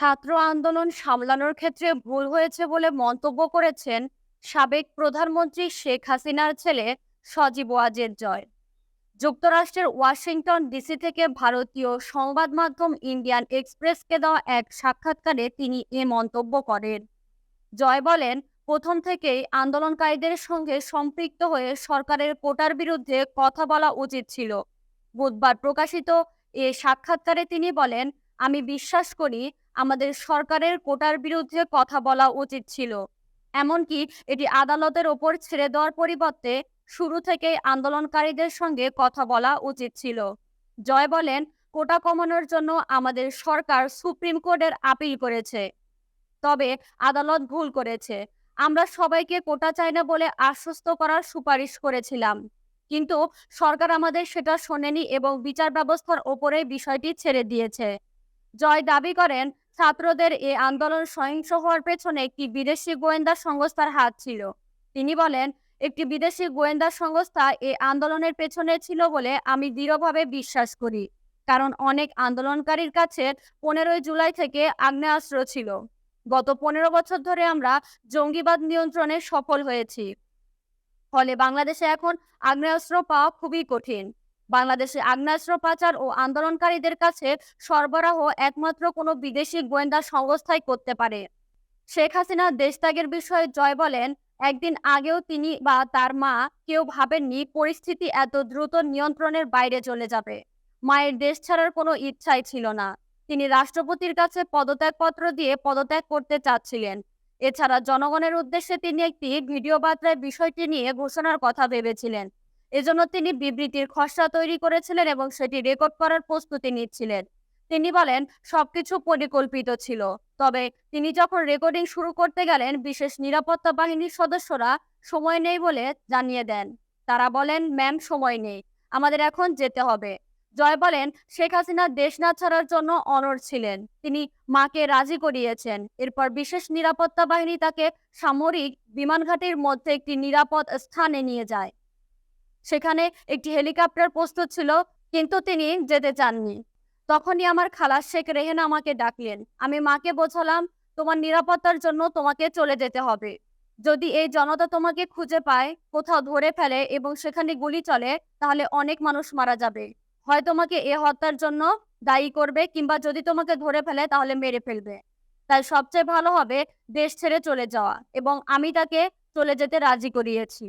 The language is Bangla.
ছাত্র আন্দোলন সামলানোর ক্ষেত্রে ভুল হয়েছে বলে মন্তব্য করেছেন সাবেক প্রধানমন্ত্রী শেখ হাসিনার ছেলে সজীব ওয়াজেদ জয়। যুক্তরাষ্ট্রের ওয়াশিংটন ডিসি থেকে ভারতীয় সংবাদ মাধ্যম ইন্ডিয়ান এক্সপ্রেসকে দেওয়া এক সাক্ষাৎকারে তিনি এ মন্তব্য করেন। জয় বলেন, প্রথম থেকেই আন্দোলনকারীদের সঙ্গে সম্পৃক্ত হয়ে সরকারের কোটার বিরুদ্ধে কথা বলা উচিত ছিল। বুধবার প্রকাশিত এ সাক্ষাৎকারে তিনি বলেন, আমি বিশ্বাস করি আমাদের সরকারের কোটার বিরুদ্ধে কথা বলা উচিত ছিল। এমনকি এটি আদালতের ওপর ছেড়ে দেওয়ার পরিবর্তে শুরু থেকেই আন্দোলনকারীদের সঙ্গে কথা বলা উচিত ছিল। জয় বলেন, কোটা কমানোর জন্য আমাদের সরকার সুপ্রিম কোর্টের আপিল করেছে। তবে আদালত ভুল করেছে। আমরা সবাইকে কোটা চাই না বলে আশ্বস্ত করার সুপারিশ করেছিলাম। কিন্তু সরকার আমাদের সেটা শোনেনি এবং বিচার ব্যবস্থার ওপরে বিষয়টি ছেড়ে দিয়েছে। জয় দাবি করেন ছাত্রদের এ আন্দোলন সহিংস হওয়ার পেছনে একটি বিদেশি গোয়েন্দা সংস্থার হাত ছিল। তিনি বলেন, একটি বিদেশি গোয়েন্দা সংস্থা এ আন্দোলনের পেছনে ছিল বলে আমি দৃঢ়ভাবে বিশ্বাস করি, কারণ অনেক আন্দোলনকারীর কাছে পনেরোই জুলাই থেকে আগ্নেয়াস্ত্র ছিল। গত পনেরো বছর ধরে আমরা জঙ্গিবাদ নিয়ন্ত্রণে সফল হয়েছি। ফলে বাংলাদেশে এখন আগ্নেয়াস্ত্র পাওয়া খুবই কঠিন। বাংলাদেশে আগ্নেয়াস্ত্র পাচার ও আন্দোলনকারীদের কাছে সরবরাহ একমাত্র কোনো বিদেশি গোয়েন্দা সংস্থাই করতে পারে। শেখ হাসিনা দেশত্যাগের বিষয়ে জয় বলেন, একদিন আগেও তিনি বা তার মা কেউ ভাবেননি পরিস্থিতি এত দ্রুত নিয়ন্ত্রণের বাইরে চলে যাবে। মায়ের দেশ ছাড়ার কোনো ইচ্ছাই ছিল না। তিনি রাষ্ট্রপতির কাছে পদত্যাগপত্র দিয়ে পদত্যাগ করতে চাচ্ছিলেন। এছাড়া জনগণের উদ্দেশ্যে তিনি একটি ভিডিও বার্তায় বিষয়টি নিয়ে ঘোষণার কথা ভেবেছিলেন। এজন্য তিনি বিবৃতির খসড়া তৈরি করেছিলেন এবং সেটি রেকর্ড করার প্রস্তুতি নিচ্ছিলেন। তিনি বলেন, সবকিছু পরিকল্পিত ছিল। তবে তিনি যখন রেকর্ডিং শুরু করতে গেলেন, বিশেষ নিরাপত্তা বাহিনীর সদস্যরা সময় নেই বলে জানিয়ে দেন। তারা বলেন, ম্যাম, সময় নেই। আমাদের এখন যেতে হবে। জয় বলেন, শেখ হাসিনা দেশ না ছাড়ার জন্য অনড় ছিলেন। তিনি মাকে রাজি করিয়েছেন। এরপর বিশেষ নিরাপত্তা বাহিনী তাকে সামরিক বিমানঘাটির মধ্যে একটি নিরাপদ স্থানে নিয়ে যায়। সেখানে একটি হেলিকপ্টার প্রস্তুত ছিল, কিন্তু তিনি যেতে চাননি। তখনই আমার খালা শেখ রেহেনা আমাকে ডাকলেন। আমি মাকে বোঝালাম, তোমার নিরাপত্তার জন্য তোমাকে চলে যেতে হবে। যদি এই জনতা তোমাকে খুঁজে পায়, কোথাও ধরে ফেলে এবং সেখানে গুলি চলে, তাহলে অনেক মানুষ মারা যাবে। হয় তোমাকে এ হত্যার জন্য দায়ী করবে কিংবা যদি তোমাকে ধরে ফেলে, তাহলে মেরে ফেলবে। তাই সবচেয়ে ভালো হবে দেশ ছেড়ে চলে যাওয়া এবং আমি তাকে চলে যেতে রাজি করিয়েছি।